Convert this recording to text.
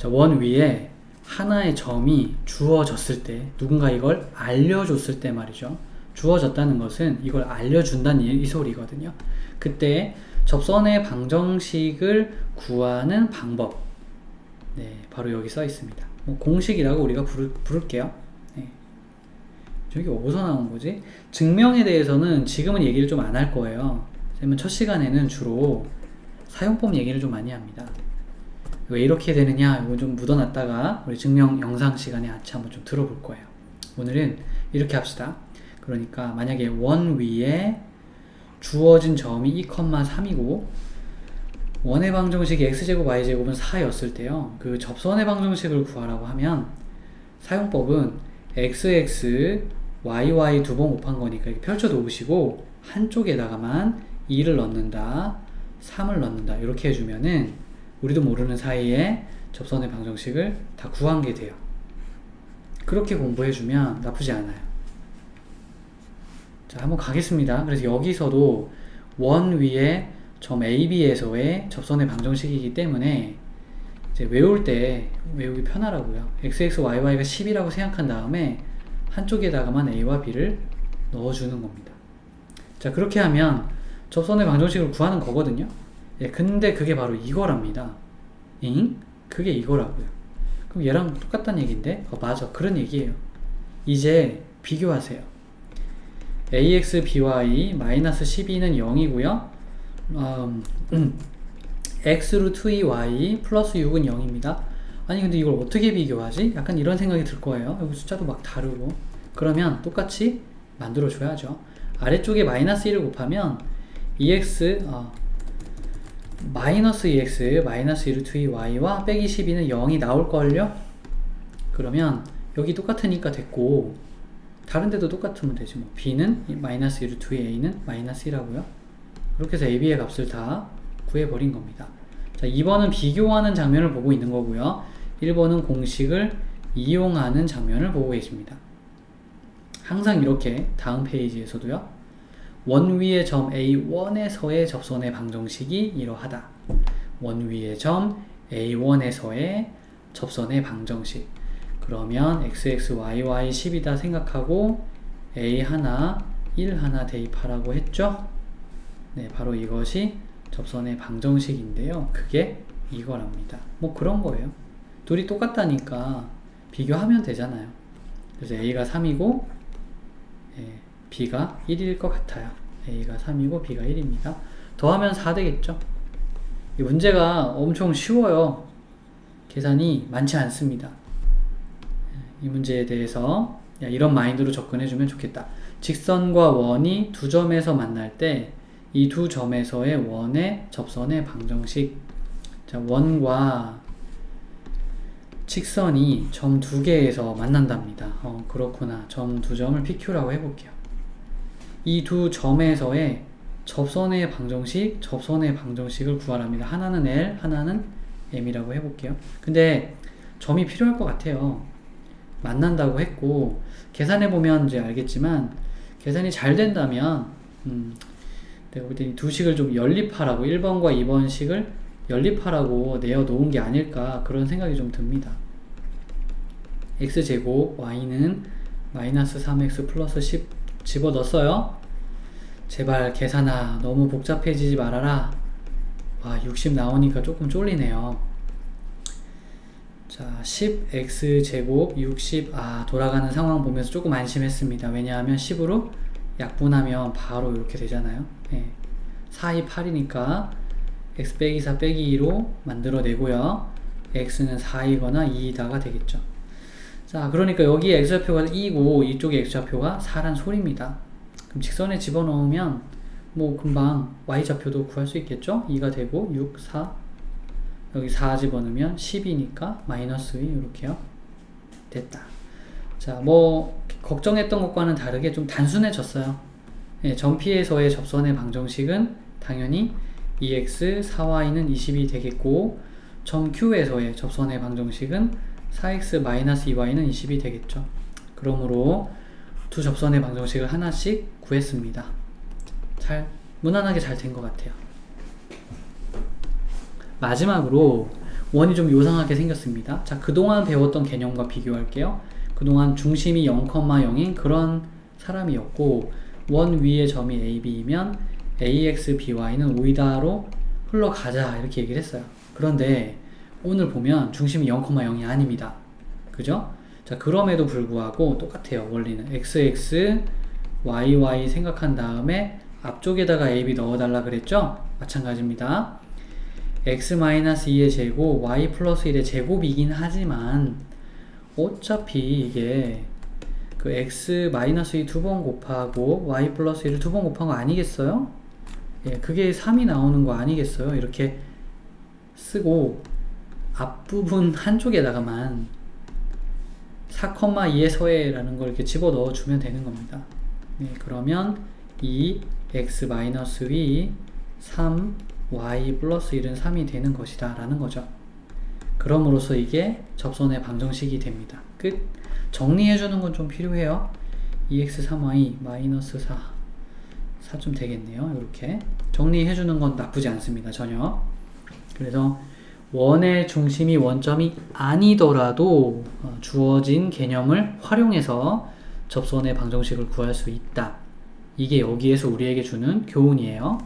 자, 원 위에 하나의 점이 주어졌을 때, 누군가 이걸 알려줬을 때 말이죠. 주어졌다는 것은 이걸 알려준다는 이, 이 소리거든요. 그때 접선의 방정식을 구하는 방법. 네, 바로 여기 써 있습니다. 뭐 공식이라고 우리가 부를, 부를게요. 네. 저기 어디서 나온 거지? 증명에 대해서는 지금은 얘기를 좀 안 할 거예요. 왜냐면 첫 시간에는 주로 사용법 얘기를 좀 많이 합니다. 왜 이렇게 되느냐 이거 좀 묻어놨다가 우리 증명 영상 시간에 같이 한번 좀 들어볼 거예요. 오늘은 이렇게 합시다. 그러니까 만약에 원 위에 주어진 점이 2,3이고 원의 방정식이 x제곱 y제곱은 4였을 때요. 그 접선의 방정식을 구하라고 하면 사용법은 xx yy 두 번 곱한 거니까 이렇게 펼쳐 놓으시고 한쪽에다가만 2를 넣는다. 3을 넣는다. 이렇게 해주면은 우리도 모르는 사이에 접선의 방정식을 다 구한 게 돼요. 그렇게 공부해주면 나쁘지 않아요. 자, 한번 가겠습니다. 그래서 여기서도 원 위에 점 AB에서의 접선의 방정식이기 때문에 이제 외울 때 외우기 편하라고요. XXYY가 10이라고 생각한 다음에 한쪽에다가만 A와 B를 넣어주는 겁니다. 자, 그렇게 하면 접선의 방정식을 구하는 거거든요. 예, 근데 그게 바로 이거랍니다. 잉? 그게 이거라고요. 그럼 얘랑 똑같다는 얘기인데? 어, 맞아. 그런 얘기예요. 이제 비교하세요. ax, by, 마이너스 12는 0이고요. 음, 음, x 루트 2y 플러스 6은 0입니다. 아니 근데 이걸 어떻게 비교하지? 약간 이런 생각이 들 거예요. 여기 숫자도 막 다르고. 그러면 똑같이 만들어 줘야죠. 아래쪽에 마이너스 1을 곱하면 2x 어, 마이너스 2x 마이너스 1루트 2y와 빼기 12는 0이 나올걸요? 그러면 여기 똑같으니까 됐고 다른 데도 똑같으면 되지 뭐. b는 마이너스 1루트 2 a는 마이너스 1하고요. 그렇게 해서 ab의 값을 다 구해버린 겁니다. 자 2번은 비교하는 장면을 보고 있는 거고요. 1번은 공식을 이용하는 장면을 보고 계십니다. 항상 이렇게 다음 페이지에서도요 원 위의 점 A1에서의 접선의 방정식이 이러하다. 원 위의 점 A1에서의 접선의 방정식. 그러면 XXYY 10이다 생각하고 A 하나, 1 하나 대입하라고 했죠? 네, 바로 이것이 접선의 방정식인데요. 그게 이거랍니다. 뭐 그런 거예요. 둘이 똑같다니까 비교하면 되잖아요. 그래서 A가 3이고, 예, b가 1일 것 같아요. a가 3이고 b가 1입니다. 더하면 4 되겠죠? 이 문제가 엄청 쉬워요. 계산이 많지 않습니다. 이 문제에 대해서 이런 마인드로 접근해주면 좋겠다. 직선과 원이 두 점에서 만날 때 이 두 점에서의 원의 접선의 방정식 자, 원과 직선이 점 두 개에서 만난답니다. 어, 그렇구나. 점 두 점을 PQ라고 해볼게요. 이 두 점에서의 접선의 방정식, 접선의 방정식을 구하랍니다. 하나는 L, 하나는 M이라고 해볼게요. 근데 점이 필요할 것 같아요. 만난다고 했고 계산해보면 이제 알겠지만 계산이 잘 된다면 음, 내가 볼때두 식을 좀 연립하라고 1번과 2번 식을 연립하라고 내어 놓은 게 아닐까 그런 생각이 좀 듭니다. x제곱 y는 마이너스 3x 플러스 10 집어넣었어요. 제발 계산아 너무 복잡해지지 말아라. 와, 60 나오니까 조금 쫄리네요. 자, 10x 제곱 60, 아, 돌아가는 상황 보면서 조금 안심했습니다. 왜냐하면 10으로 약분하면 바로 이렇게 되잖아요. 예. 4, 2, 8이니까 x 빼기 4 빼기 2로 만들어내고요. x는 4이거나 2이다가 되겠죠. 자, 그러니까 여기 x좌표가 2고 이쪽에 x좌표가 4란 소리입니다. 그럼 직선에 집어넣으면 뭐 금방 y좌표도 구할 수 있겠죠? 2가 되고 6, 4 여기 4 집어넣으면 10이니까 마이너스 2 이렇게요. 됐다. 자, 뭐 걱정했던 것과는 다르게 좀 단순해졌어요. 예, 전피에서의 접선의 방정식은 당연히 2x, 4y는 20이 되겠고 점 Q에서의 접선의 방정식은 4x-2y는 20이 되겠죠. 그러므로 두 접선의 방정식을 하나씩 구했습니다. 잘, 무난하게 잘 된 것 같아요. 마지막으로 원이 좀 요상하게 생겼습니다. 자, 그동안 배웠던 개념과 비교할게요. 그동안 중심이 0,0인 그런 사람이었고, 원 위의 점이 a, b이면 ax, by는 오이다로 흘러가자 이렇게 얘기를 했어요. 그런데 오늘 보면 중심이 0,0이 아닙니다. 그죠? 자, 그럼에도 불구하고 똑같아요. 원리는 xx, yy 생각한 다음에 앞쪽에다가 ab 넣어달라 그랬죠? 마찬가지입니다. x-2의 제곱, y 플러스 1의 제곱이긴 하지만 어차피 이게 그 x-2 두 번 곱하고 y 플러스 1을 두 번 곱한 거 아니겠어요? 예, 그게 3이 나오는 거 아니겠어요? 이렇게 쓰고 앞부분 한쪽에다가만 4,2의 서해라는 걸 이렇게 집어 넣어 주면 되는 겁니다. 네, 그러면 2 x 마이너스 위 3 y 플러스 1은 3이 되는 것이다 라는 거죠. 그럼으로써 이게 접선의 방정식이 됩니다. 끝. 정리해 주는 건 좀 필요해요. 2x 3y 마이너스 4 4 좀 되겠네요. 이렇게 정리해 주는 건 나쁘지 않습니다. 전혀. 그래서 원의 중심이 원점이 아니더라도 어, 주어진 개념을 활용해서 접선의 방정식을 구할 수 있다. 이게 여기에서 우리에게 주는 교훈이에요.